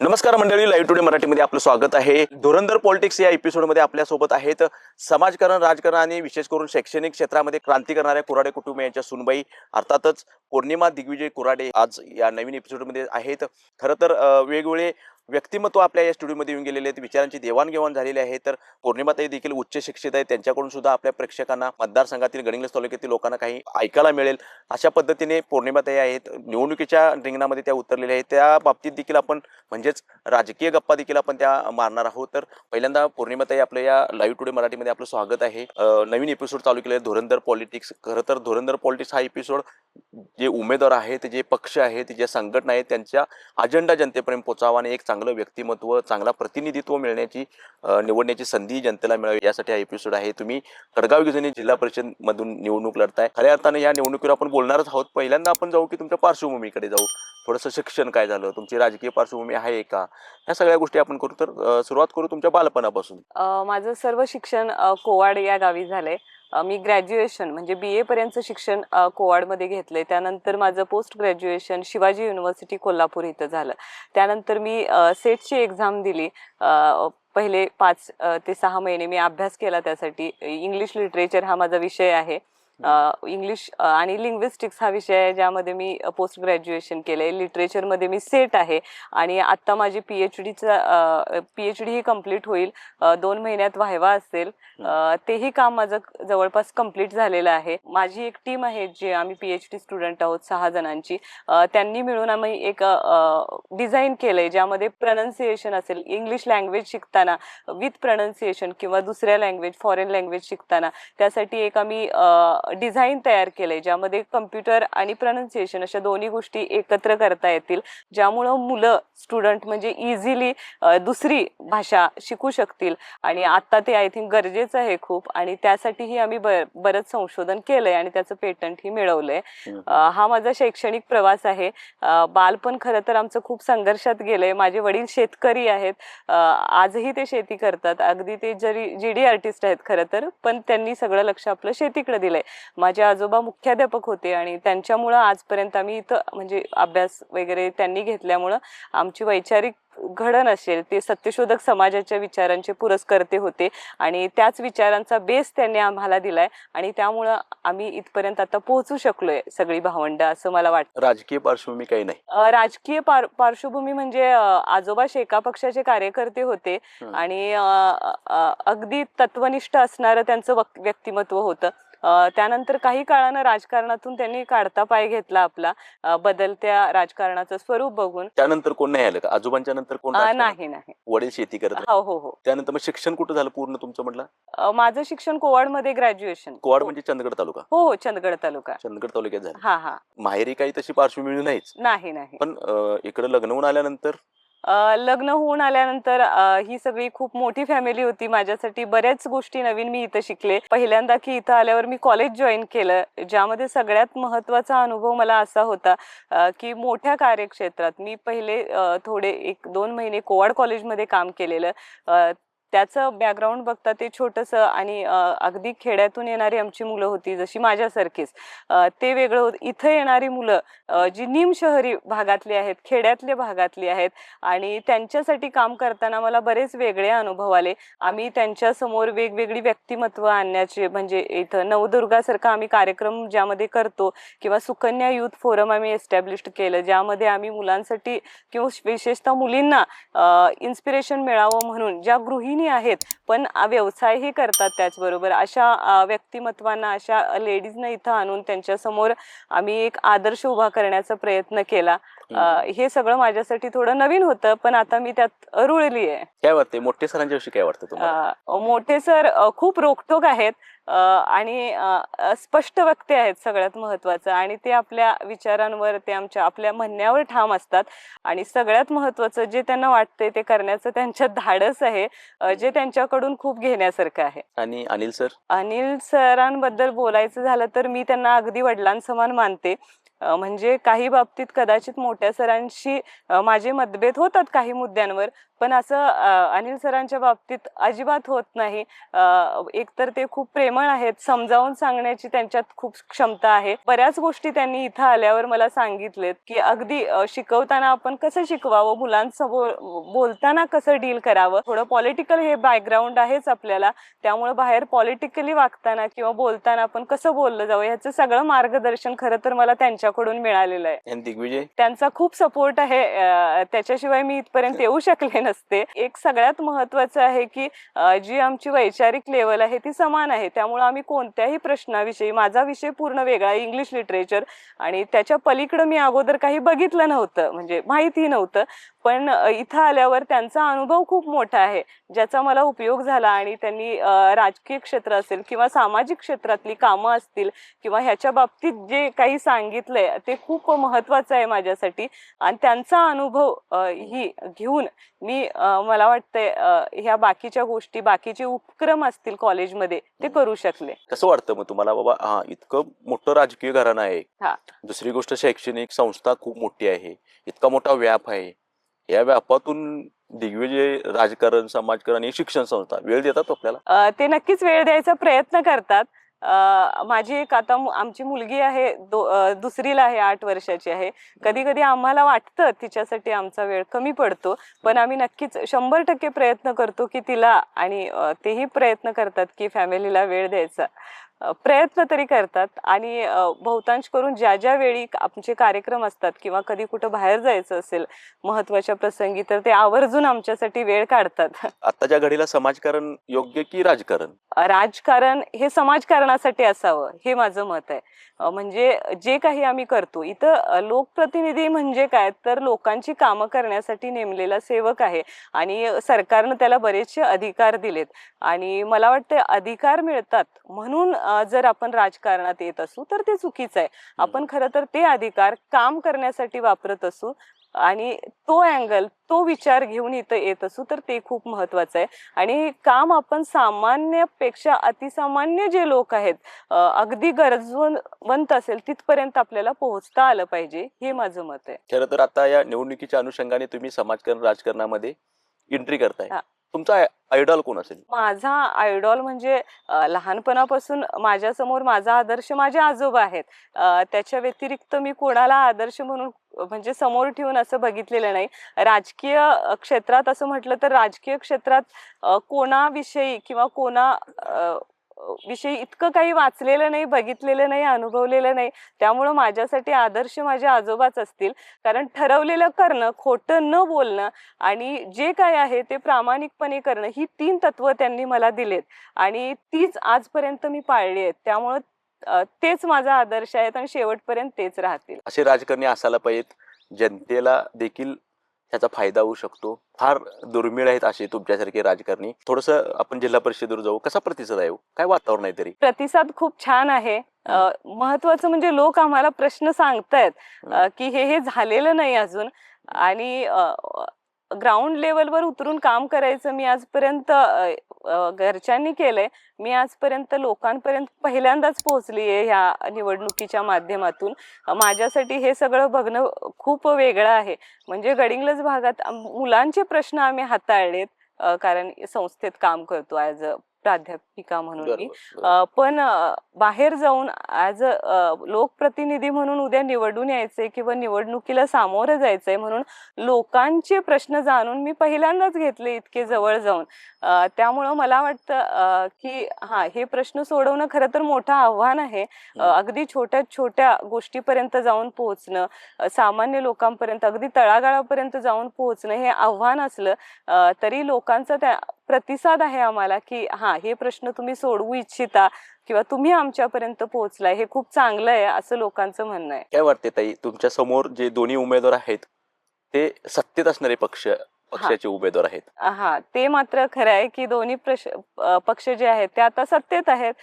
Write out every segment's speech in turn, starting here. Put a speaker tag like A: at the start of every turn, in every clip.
A: नमस्कार मंडळी live today मराठीमध्ये आपलं स्वागत आहे. धुरंधर पॉलिटिक्स या एपिसोडमध्ये आपल्यासोबत आहेत समाजकारण राजकारण आणि विशेष करून शैक्षणिक क्षेत्रामध्ये क्रांती करणाऱ्या कुराडे कुटुंब यांच्या सुनबाई अर्थातच पौर्णिमा दिग्विजय कुराडे आज या नवीन एपिसोडमध्ये आहेत. खरं तर वेगवेगळे व्यक्तिमत्व आपल्या या स्टुडिओमध्ये येऊन गेलेले आहेत. विचारांची देवाणघेवाण झालेली आहे. तर पौर्णिमाताई देखील उच्च शिक्षित आहेत. त्यांच्याकडून सुद्धा आपल्या प्रेक्षकांना मतदारसंघातील गडिंग्लज तालुक्यातील लोकांना काही ऐकायला मिळेल. अशा पद्धतीने पौर्णिमाताई आहेत. निवडणुकीच्या रिंगणामध्ये त्या उतरलेल्या आहेत. त्या बाबतीत देखील आपण म्हणजेच राजकीय गप्पा देखील आपण त्या मारणार आहोत. तर पहिल्यांदा पौर्णिमाताई आपल्या या लाईव्ह टुडे मराठीमध्ये आपलं स्वागत आहे. नवीन एपिसोड चालू केले धुरंधर पॉलिटिक्स खरं तर धुरंधर पॉलिटिक्स हा एपिसोड जे उमेदवार आहेत जे पक्ष आहेत जे संघटना आहेत त्यांच्या अजेंडा जनतेपर्यंत पोचावा आणि एक चांगला चांगलं व्यक्तिमत्व चांगला प्रतिनिधित्व मिळण्याची निवडण्याची संधी जनतेला मिळावी यासाठी हा एपिसोड आहे. तुम्ही खडगाव योजने जिल्हा परिषद मधून निवडणूक लढताय. खऱ्या अर्थाने या निवडणुकीवर आपण बोलणारच आहोत. पहिल्यांदा आपण जाऊ की तुमच्या पार्श्वभूमीकडे जाऊ. थोडंसं शिक्षण काय झालं? तुमची राजकीय पार्श्वभूमी आहे का? ह्या सगळ्या गोष्टी आपण करू. तर सुरुवात करू तुमच्या बालपणापासून.
B: माझं सर्व शिक्षण कोवाड या गावी झालंय. मी ग्रॅज्युएशन म्हणजे बी ए पर्यंतचं शिक्षण कोवाडमध्ये घेतलंय. त्यानंतर माझं post graduation Shivaji university Kolhapur इथं झालं. त्यानंतर मी सेटची एक्झाम दिली. पहिले पाच ते सहा महिने मी अभ्यास केला त्यासाठी. इंग्लिश लिटरेचर हा माझा विषय आहे. इंग्लिश आणि लिंग्विस्टिक्स हा विषय आहे ज्यामध्ये मी पोस्ट ग्रॅज्युएशन केलंय. लिटरेचरमध्ये मी सेट आहे. आणि आत्ता माझी पी एच डीचा पी एच डी ही कंप्लीट होईल. दोन महिन्यात व्हायवा असेल. तेही काम माझं जवळपास कंप्लीट झालेलं आहे. माझी एक टीम आहे जे आम्ही पी एच डी स्टुडंट आहोत सहा जणांची. त्यांनी मिळून आम्ही एक डिझाईन केलंय ज्यामध्ये प्रनन्सिएशन असेल इंग्लिश लँग्वेज शिकताना विथ प्रनन्सिएशन किंवा दुसऱ्या लँग्वेज फॉरेन लँग्वेज शिकताना त्यासाठी एक आम्ही डिझाईन तयार केलंय ज्यामध्ये कम्प्युटर आणि प्रनन्सिएशन अशा दोन्ही गोष्टी एकत्र करता येतील ज्यामुळं मुलं स्टुडंट म्हणजे इझिली दुसरी भाषा शिकू शकतील. आणि आता ते आय थिंक गरजेचं आहे खूप. आणि त्यासाठीही आम्ही बरंच संशोधन केलंय आणि त्याचं पेटंटही मिळवलंय. हा माझा शैक्षणिक प्रवास आहे. बालपण खरं तर आमचं खूप संघर्षात गेलंय. माझे वडील शेतकरी आहेत. आजही ते शेती करतात. अगदी ते जरी जी डी आर्टिस्ट आहेत खरं तर पण त्यांनी सगळं लक्ष आपलं शेतीकडे दिलंय. माझे आजोबा मुख्याध्यापक होते आणि त्यांच्यामुळं आजपर्यंत आम्ही इथं म्हणजे अभ्यास वगैरे त्यांनी घेतल्यामुळं आमची वैचारिक घडण असेल ते सत्यशोधक समाजाच्या विचारांचे पुरस्कर्ते होते आणि त्याच विचारांचा बेस त्यांनी आम्हाला दिलाय आणि त्यामुळं आम्ही इथपर्यंत आता पोहोचू शकलोय सगळी भावंड असं मला वाटतं.
A: राजकीय पार्श्वभूमी काही नाही.
B: राजकीय पार पार्श्वभूमी म्हणजे आजोबा शेका पक्षाचे कार्यकर्ते होते. आणि अगदी तत्वनिष्ठ असणारं त्यांचं व्यक्तिमत्व होतं. त्यानंतर काही काळानं राजकारणातून त्यांनी काढता पाय घेतला आपला बदलत्या राजकारणाचं स्वरूप बघून.
A: त्यानंतर कोण नाही आलं का? आजोबांच्या नंतर कोण?
B: नाही नाही.
A: वडील शेती करत
B: हो हो हो.
A: त्यानंतर मग शिक्षण कुठं झालं पूर्ण तुमचं म्हटलं?
B: माझं शिक्षण कोवाडमध्ये ग्रॅज्युएशन.
A: कोवाड म्हणजे चंदगड तालुका?
B: हो हो चंदगड तालुका.
A: चंदगड तालुक्यात झालं.
B: हा हा.
A: माहेरी काही तशी पार्श्वभूमी नाहीच.
B: नाही नाही.
A: पण इकडे लग्न होऊन आल्यानंतर
B: लग्न होऊन आल्यानंतर ही सगळी खूप मोठी फॅमिली होती माझ्यासाठी. बऱ्याच गोष्टी नवीन मी इथं शिकले. पहिल्यांदा की इथं आल्यावर मी कॉलेज जॉईन केलं ज्यामध्ये सगळ्यात महत्त्वाचा अनुभव मला असा होता की मोठ्या कार्यक्षेत्रात मी पहिले थोडे एक दोन महिने कोवाड कॉलेजमध्ये काम केलेलं. त्याचं बॅकग्राऊंड बघता ते छोटंसं आणि अगदी खेड्यातून येणारी आमची मुलं होती जशी माझ्यासारखीच. ते वेगळं होतं इथं येणारी मुलं जी निम शहरी भागातली आहेत खेड्यातल्या भागातली आहेत आणि त्यांच्यासाठी काम करताना मला बरेच वेगळे अनुभव आले. आम्ही त्यांच्यासमोर वेगवेगळी व्यक्तिमत्व आणण्याचे म्हणजे इथं नवदुर्गासारखा आम्ही कार्यक्रम ज्यामध्ये करतो किंवा सुकन्या युथ फोरम आम्ही एस्टॅब्लिश केलं ज्यामध्ये आम्ही मुलांसाठी किंवा विशेषतः मुलींना इन्स्पिरेशन मिळावं म्हणून ज्या गृहिणी आहेत पण व्यवसायही करतात त्याचबरोबर. अशा व्यक्तिमत्वांना अशा लेडीजना इथं आणून त्यांच्यासमोर आम्ही एक आदर्श उभा करण्याचा प्रयत्न केला. हे सगळं माझ्यासाठी थोडं नवीन होतं पण आता मी त्यात रुळली आहे.
A: काय वाटतंय? मोठे सरांच्या विषयी काय वाटतं
B: मोठे सर खूप रोखठोक आहेत आणि स्पष्ट वक्ते आहेत सगळ्यात महत्वाचं आणि ते आपल्या विचारांवर ते आमच्या आपल्या म्हणण्यावर ठाम असतात. आणि सगळ्यात महत्वाचं जे त्यांना वाटतंय ते करण्याचं त्यांच्यात धाडस आहे जे त्यांच्याकडून खूप घेण्यासारखं आहे.
A: आणि अनिल सर?
B: अनिल सरांबद्दल बोलायचं झालं तर मी त्यांना अगदी वडिलांसमान मानते. म्हणजे काही बाबतीत कदाचित मोठ्या सरांशी माझे मतभेद होतात काही मुद्द्यांवर. पण असं अनिल सरांच्या बाबतीत अजिबात होत नाही. एकतर ते खूप प्रेमळ आहेत समजावून सांगण्याची त्यांच्यात खूप क्षमता आहे. बऱ्याच गोष्टी त्यांनी इथं आल्यावर मला सांगितलेत की अगदी शिकवताना आपण कसं शिकवावं मुलांसमोर बोलताना कसं डील करावं? थोडं पॉलिटिकल हे बॅकग्राऊंड आहेच आपल्याला. त्यामुळे बाहेर पॉलिटिकली वागताना किंवा बोलताना आपण कसं बोललं जावं ह्याचं सगळं मार्गदर्शन खरं तर मला त्यांच्याकडून मिळालेलं आहे. त्यांचा खूप सपोर्ट आहे त्याच्याशिवाय मी इथपर्यंत येऊ शकले नसते. एक सगळ्यात महत्वाचं आहे की जी आमची वैचारिक लेवल आहे ती समान आहे. त्यामुळे आम्ही कोणत्याही प्रश्नाविषयी माझा विषय पूर्ण वेगळा आहे इंग्लिश लिटरेचर आणि त्याच्या पलीकडं मी अगोदर काही बघितलं नव्हतं म्हणजे माहिती नव्हतं. पण इथं आल्यावर त्यांचा अनुभव खूप मोठा आहे ज्याचा मला उपयोग झाला आणि त्यांनी राजकीय क्षेत्र असेल किंवा सामाजिक क्षेत्रातली कामं असतील किंवा ह्याच्या बाबतीत जे काही सांगितलंय ते खूप महत्वाचं आहे माझ्यासाठी. आणि त्यांचा अनुभव ही घेऊन मी मला वाटतंय ह्या बाकीच्या गोष्टी बाकीचे उपक्रम असतील कॉलेजमध्ये ते करू शकले.
A: कसं वाटतं मग तुम्हाला? बाबा हा इतकं मोठं राजकीय घराणं आहे.
B: हा.
A: दुसरी गोष्ट शैक्षणिक संस्था खूप मोठी आहे. इतका मोठा व्याप आहे. या व्यापातून दिग्विजय राजकारण समाजकारण आणि शिक्षण संस्था वेळ देतात आपल्याला?
B: ते नक्कीच वेळ द्यायचा प्रयत्न करतात. माझी एक आता आमची मुलगी आहे दुसरीला आहे आठ वर्षाची आहे. कधी कधी आम्हाला वाटतं तिच्यासाठी आमचा वेळ कमी पडतो पण आम्ही नक्कीच शंभर टक्के प्रयत्न करतो की तिला आणि तेही प्रयत्न करतात की फॅमिलीला वेळ द्यायचा. प्रयत्न तरी करतात आणि बहुतांश करून ज्या ज्या वेळी आमचे कार्यक्रम असतात किंवा कधी कुठं बाहेर जायचं असेल महत्त्वाच्या प्रसंगी तर ते आवर्जून आमच्यासाठी वेळ काढतात.
A: आताच्या घडीला समाजकारण योग्य की राजकारण?
B: राजकारण हे समाजकारणासाठी असावं हे माझं मत आहे. म्हणजे जे काही आम्ही करतो इथं लोकप्रतिनिधी म्हणजे काय? तर लोकांची कामं करण्यासाठी नेमलेला सेवक आहे आणि सरकारनं त्याला बरेचसे अधिकार दिलेत. आणि मला वाटतं अधिकार मिळतात म्हणून जर आपण राजकारणात येत असू तर ते चुकीचं आहे. आपण खरं तर ते अधिकार काम करण्यासाठी वापरत असू आणि तो अँगल तो विचार घेऊन इथं येत असू तर ते खूप महत्वाचं आहे. आणि काम आपण सामान्यपेक्षा अतिसामान्य जे लोक आहेत अगदी गरजवंत असेल तिथपर्यंत आपल्याला पोहोचता आलं पाहिजे हे माझं मत आहे.
A: खरं तर आता या निवडणुकीच्या अनुषंगाने तुम्ही समाजकारण राजकारणामध्ये एंट्री करताय. तुमचा आयडॉल कोण असेल?
B: माझा आयडॉल म्हणजे लहानपणापासून माझ्यासमोर माझा आदर्श माझे आजोबा आहेत. त्याच्या व्यतिरिक्त मी कोणाला आदर्श म्हणून म्हणजे समोर ठेवून असं बघितलेलं नाही. राजकीय क्षेत्रात असं म्हटलं तर राजकीय क्षेत्रात कोणाविषयी किंवा कोणा अ, विषयी इतकं काही वाचलेलं नाही बघितलेलं नाही अनुभवलेलं नाही. त्यामुळं माझ्यासाठी आदर्श माझे आजोबाच असतील. कारण ठरवलेलं करणं खोटं न बोलणं आणि जे काय आहे ते प्रामाणिकपणे करणं ही तीन तत्व त्यांनी मला दिलेत. आणि तीच आजपर्यंत मी पाळली आहेत. त्यामुळं तेच माझा आदर्श आहेत आणि शेवटपर्यंत तेच राहतील.
A: असे राजकारणी असायला पाहिजेत. जनतेला देखील त्याचा फायदा होऊ शकतो. फार दुर्मिळ आहेत असे तुमच्यासारखे राजकारणी. थोडस आपण जिल्हा परिषदेवर जाऊ. कसा प्रतिसाद आहे हो? काय वातावरण आहे तरी?
B: प्रतिसाद खूप छान आहे. महत्वाचं म्हणजे लोक आम्हाला प्रश्न सांगतायत की हे हे झालेलं नाही अजून. आणि ग्राउंड लेवलवर उतरून काम करायचं मी आजपर्यंत घरच्यांनी केलंय. मी आजपर्यंत लोकांपर्यंत पहिल्यांदाच पोहोचली आहे ह्या निवडणुकीच्या माध्यमातून. माझ्यासाठी हे सगळं बघणं खूप वेगळं आहे. म्हणजे गडिंगलज भागात मुलांचे प्रश्न आम्ही हाताळलेत कारण संस्थेत काम करतो ॲज अ प्राध्यापिका म्हणून मी. पण बाहेर जाऊन ॲज अ लोकप्रतिनिधी म्हणून उद्या निवडून यायचंय किंवा निवडणुकीला सामोरं जायचंय म्हणून लोकांचे प्रश्न जाणून मी पहिल्यांदाच घेतले इतके जवळ जाऊन. त्यामुळं मला वाटतं की हा हे प्रश्न सोडवणं खरं तर मोठं आव्हान आहे. अगदी छोट्या छोट्या गोष्टीपर्यंत जाऊन पोहोचणं सामान्य लोकांपर्यंत अगदी तळागाळापर्यंत जाऊन पोहोचणं हे आव्हान असलं तरी लोकांचा त्या प्रतिसाद आहे आम्हाला की हा हे प्रश्न तुम्ही सोडवू इच्छिता किंवा तुम्ही आमच्यापर्यंत पोहोचलाय हे खूप चांगलं आहे असं लोकांचं म्हणणं आहे.
A: काय वाटते ताई तुमच्यासमोर जे दोन्ही उमेदवार आहेत ते सत्तेत असणारे पक्ष पक्षाचे उमेदवार आहेत?
B: हा ते मात्र खरं आहे की दोन्ही पक्ष जे आहेत ते आता सत्तेत आहेत.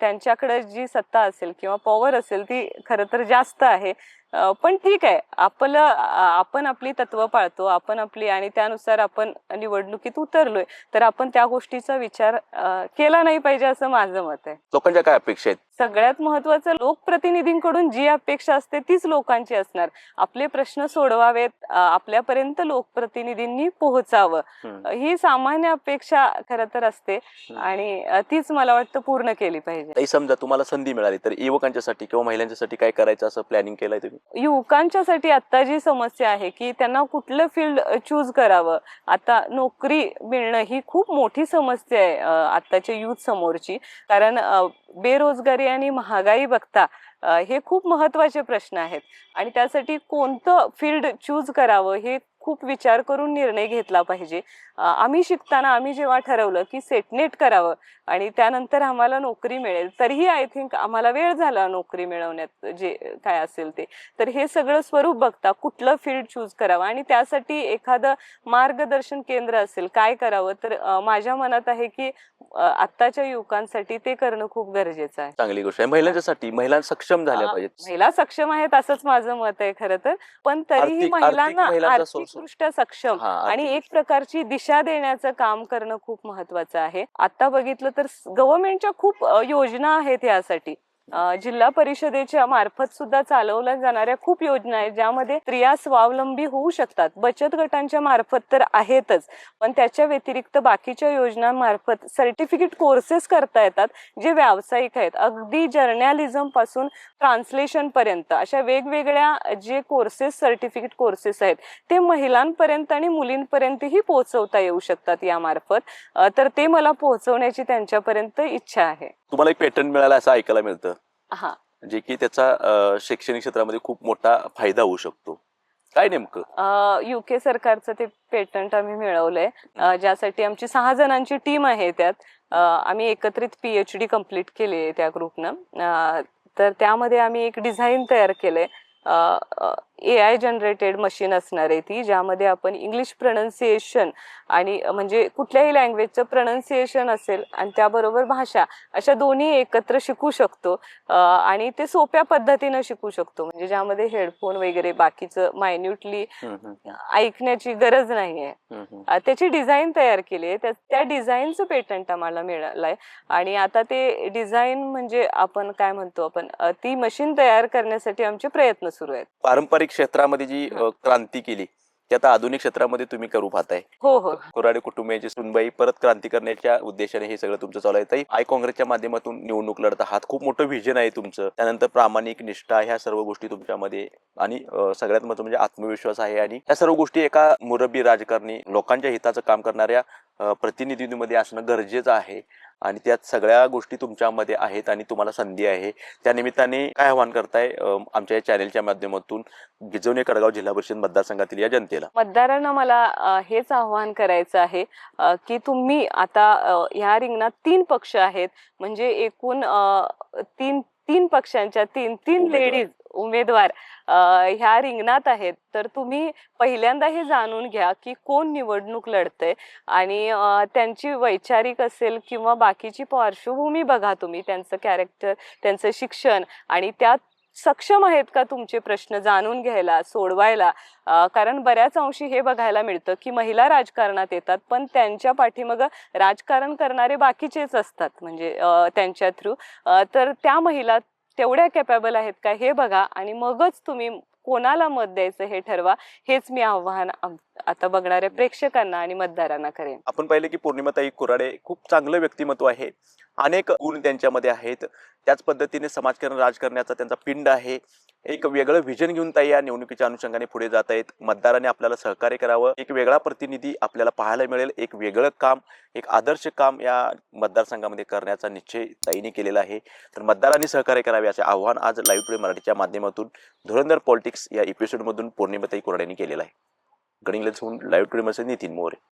B: त्यांच्याकडे जी सत्ता असेल किंवा पॉवर असेल ती खरं तर जास्त आहे. पण ठीक आहे. आपलं आपण आपली तत्व पाळतो आपण आपली आणि त्यानुसार आपण निवडणुकीत उतरलोय तर आपण त्या गोष्टीचा विचार केला नाही पाहिजे असं माझं मत आहे.
A: लोकांच्या काय अपेक्षा आहेत?
B: सगळ्यात महत्वाचं लोकप्रतिनिधींकडून जी अपेक्षा असते तीच लोकांची असणार. आपले प्रश्न सोडवावेत आपल्यापर्यंत लोकप्रतिनिधींनी पोहोचावं. ही सामान्य अपेक्षा खरं तर असते आणि तीच मला वाटतं पूर्ण केली पाहिजे.
A: समजा तुम्हाला संधी मिळाली तर युवकांच्यासाठी किंवा महिलांच्यासाठी काय करायचं असं प्लॅनिंग केलंय तुम्ही?
B: युवकांच्यासाठी आता जी समस्या आहे की त्यांना कुठलं फील्ड चूज करावं? आता नोकरी मिळणं ही खूप मोठी समस्या आहे आत्ताच्या युथ समोरची. कारण बेरोजगारी आणि महागाई बघता हे खूप महत्त्वाचे प्रश्न आहेत. आणि त्यासाठी कोणतं फील्ड चूज करावं हे खूप विचार करून निर्णय घेतला पाहिजे. आम्ही शिकताना आम्ही जेव्हा ठरवलं की सेटनेट करावं आणि त्यानंतर आम्हाला नोकरी मिळेल तरीही आय थिंक आम्हाला वेळ झाला नोकरी मिळवण्यात जे काय असेल ते. तर हे सगळं स्वरूप बघता कुठलं फील्ड चूज करावं आणि त्यासाठी एखादं मार्गदर्शन केंद्र असेल काय करावं? तर माझ्या मनात आहे की आत्ताच्या युवकांसाठी ते करणं खूप गरजेचं आहे.
A: चांगली गोष्ट आहे. महिलांच्यासाठी महिला सक्षम झाल्या
B: अ,
A: पाहिजेत.
B: महिला सक्षम आहेत असंच माझं मत आहे खरं तर. पण तरीही
A: आर्थिक- आर्थिक
B: उत्कृष्ट सक्षम आणि एक प्रकारची दिशा देण्याचं काम करणं खूप महत्वाचं आहे आता बघितलं तर गव्हर्नमेंटच्या खूप योजना आहेत यासाठी जिल्हा परिषदेच्या मार्फत सुद्धा चालवल्या जाणाऱ्या खूप योजना आहेत ज्यामध्ये स्त्रिया स्वावलंबी होऊ शकतात. बचत गटांच्या मार्फत तर आहेतच पण त्याच्या व्यतिरिक्त बाकीच्या योजनांमार्फत सर्टिफिकेट कोर्सेस करता येतात जे व्यावसायिक आहेत. अगदी जर्नॅलिझमपासून ट्रान्सलेशन पर्यंत अशा वेगवेगळ्या जे कोर्सेस सर्टिफिकेट कोर्सेस आहेत ते महिलांपर्यंत आणि मुलींपर्यंतही पोहोचवता येऊ शकतात यामार्फत. तर ते मला पोहोचवण्याची त्यांच्यापर्यंत इच्छा आहे.
A: तुम्हाला एक पेटंट मिळालं असं ऐकायला मिळतं.
B: हा.
A: जे की त्याचा शैक्षणिक क्षेत्रामध्ये खूप मोठा फायदा होऊ शकतो. काय नेमकं?
B: युके सरकारचं ते पेटंट आम्ही मिळवलंय. ज्यासाठी आमची सहा जणांची टीम आहे त्यात. आम्ही एकत्रित पीएच डी कंप्लीट केली आहे त्या ग्रुपनं तर त्यामध्ये आम्ही एक डिझाईन तयार केलंय. ए आय जनरेटेड मशीन असणार आहे ती ज्यामध्ये आपण इंग्लिश प्रनन्सिएशन आणि म्हणजे कुठल्याही लँग्वेजचं प्रनन्सिएशन असेल आणि त्याबरोबर भाषा अशा दोन्ही एकत्र शिकू शकतो. आणि ते सोप्या पद्धतीनं शिकू शकतो. म्हणजे ज्यामध्ये हेडफोन वगैरे बाकीचं मायन्युटली ऐकण्याची गरज
A: हम्म.
B: अ, त्याची डिझाईन तयार केली आहे. त्या- डिझाईनचं पेटंट आम्हाला मिळालंय. आणि आता ते डिझाईन म्हणजे आपण काय म्हणतो आपण ती मशीन तयार करण्यासाठी आमचे प्रयत्न सुरू आहेत.
A: पारंपरिक क्षेत्रामध्ये जी क्रांती केली ती आता आधुनिक क्षेत्रामध्ये तुम्ही करू पाहताय.
B: हो हो.
A: कोराडे कुटुंबियांची सुनबाई परत क्रांती करण्याच्या उद्देशाने हे सगळं तुमचं चालू आहे. ताई आय काँग्रेसच्या माध्यमातून निवडणूक लढत आहात. खूप मोठं व्हिजन आहे तुमचं. त्यानंतर प्रामाणिक निष्ठा ह्या सर्व गोष्टी तुमच्यामध्ये. आणि सगळ्यात महत्त्वाचं म्हणजे आत्मविश्वास आहे. आणि ह्या सर्व गोष्टी एका मुरब्बी राजकारणी लोकांच्या हिताचं काम करणाऱ्या प्रतिनिधींमध्ये असणं गरजेचं आहे आणि त्यात सगळ्या गोष्टी तुमच्यामध्ये आहेत आणि तुम्हाला संधी आहे. त्या निमित्ताने काय आव्हान करताय आमच्या या चॅनेलच्या माध्यमातून गिजवणे कडगाव जिल्हा परिषद मतदारसंघातील या जनतेला?
B: मतदारांना मला हेच आव्हान करायचं आहे की तुम्ही आता ह्या रिंगणात तीन पक्ष आहेत. म्हणजे एकूण तीन तीन पक्षांच्या तीन तीन. लेडीज उमेदवार ह्या रिंगणात आहेत. तर तुम्ही पहिल्यांदा हे जाणून घ्या की कोण निवडणूक लढतंय आणि त्यांची वैचारिक असेल किंवा बाकीची पार्श्वभूमी बघा तुम्ही त्यांचं कॅरेक्टर त्यांचं शिक्षण आणि त्यात सक्षम आहेत का तुमचे प्रश्न जाणून घ्यायला सोडवायला? कारण बऱ्याच अंशी हे बघायला मिळतं की महिला राजकारणात येतात पण त्यांच्या पाठीमाग राजकारण करणारे बाकीचेच असतात म्हणजे त्यांच्या थ्रू तर त्या महिला तेवढ्या कॅपेबल आहेत का हे बघा आणि मगच तुम्ही कोणाला मत द्यायचं हे ठरवा हेच मी आव्हान आम- आता बघणाऱ्या प्रेक्षकांना आणि मतदारांना करेन
A: आपण पाहिलं की पौर्णिमाताई कुराडे खूप चांगलं व्यक्तिमत्व आहे. अनेक गुण त्यांच्यामध्ये आहेत. त्याच पद्धतीने समाजकारण राजकारणाचा त्यांचा पिंड आहे. एक वेगळं व्हिजन घेऊन ताई या निवडणुकीच्या अनुषंगाने पुढे जात आहेत. मतदारांनी आपल्याला सहकार्य करावं. एक वेगळा प्रतिनिधी आपल्याला पाहायला मिळेल. एक वेगळं काम एक आदर्श काम या मतदारसंघामध्ये करण्याचा निश्चय ताईने केलेला आहे. तर मतदारांनी सहकार्य करावे असे आव्हान आज लाईव्ह टुडे मराठीच्या माध्यमातून धुरंधर पॉलिटिक्स या एपिसोडमधून पौर्णिमाताई कुराडेंनी केलेलं आहे. गणिंगलच होऊन लाईव्ह टुडे मध्ये नितीन मोरे